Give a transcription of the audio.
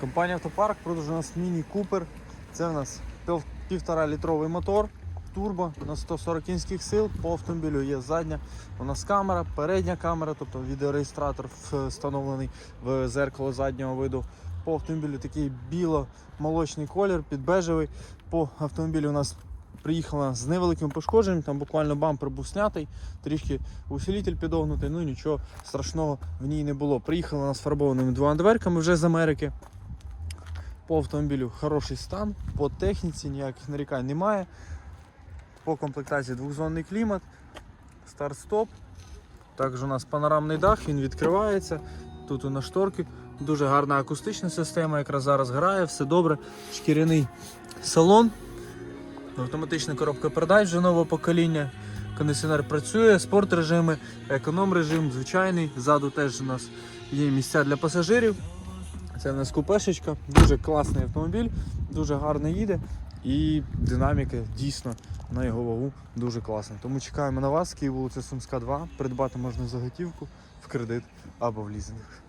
Компанія Автопарк продає у нас Міні Купер. Це у нас півтора літровий мотор, турбо на 140 кінських сил. По автомобілю є задня. У нас камера, передня камера, тобто відеореєстратор встановлений в зеркало заднього виду. По автомобілю такий біло-молочний колір, підбежевий. По автомобілю у нас приїхала з невеликим пошкодженням, там буквально бампер був снятий, трішки усилитель підогнутий, ну нічого страшного в ній не було. Приїхала вона з фарбованими двома дверками вже з Америки. По автомобілю хороший стан, по техніці ніяких нарікань немає. По комплектації двохзонний клімат, старт-стоп. Також у нас панорамний дах, він відкривається. Тут у нас шторки. Дуже гарна акустична система, якраз зараз грає, все добре. Шкіряний салон. Автоматична коробка передач вже нового покоління. Кондиціонер працює, спорт режими, економ режим, звичайний. Ззаду теж у нас є місця для пасажирів. Це в нас купешечка, дуже класний автомобіль, дуже гарно їде. І динаміка дійсно на його вагу дуже класна. Тому чекаємо на вас, Київ вулиця Сумська 2. Придбати можна за готівку в кредит або в лізинг.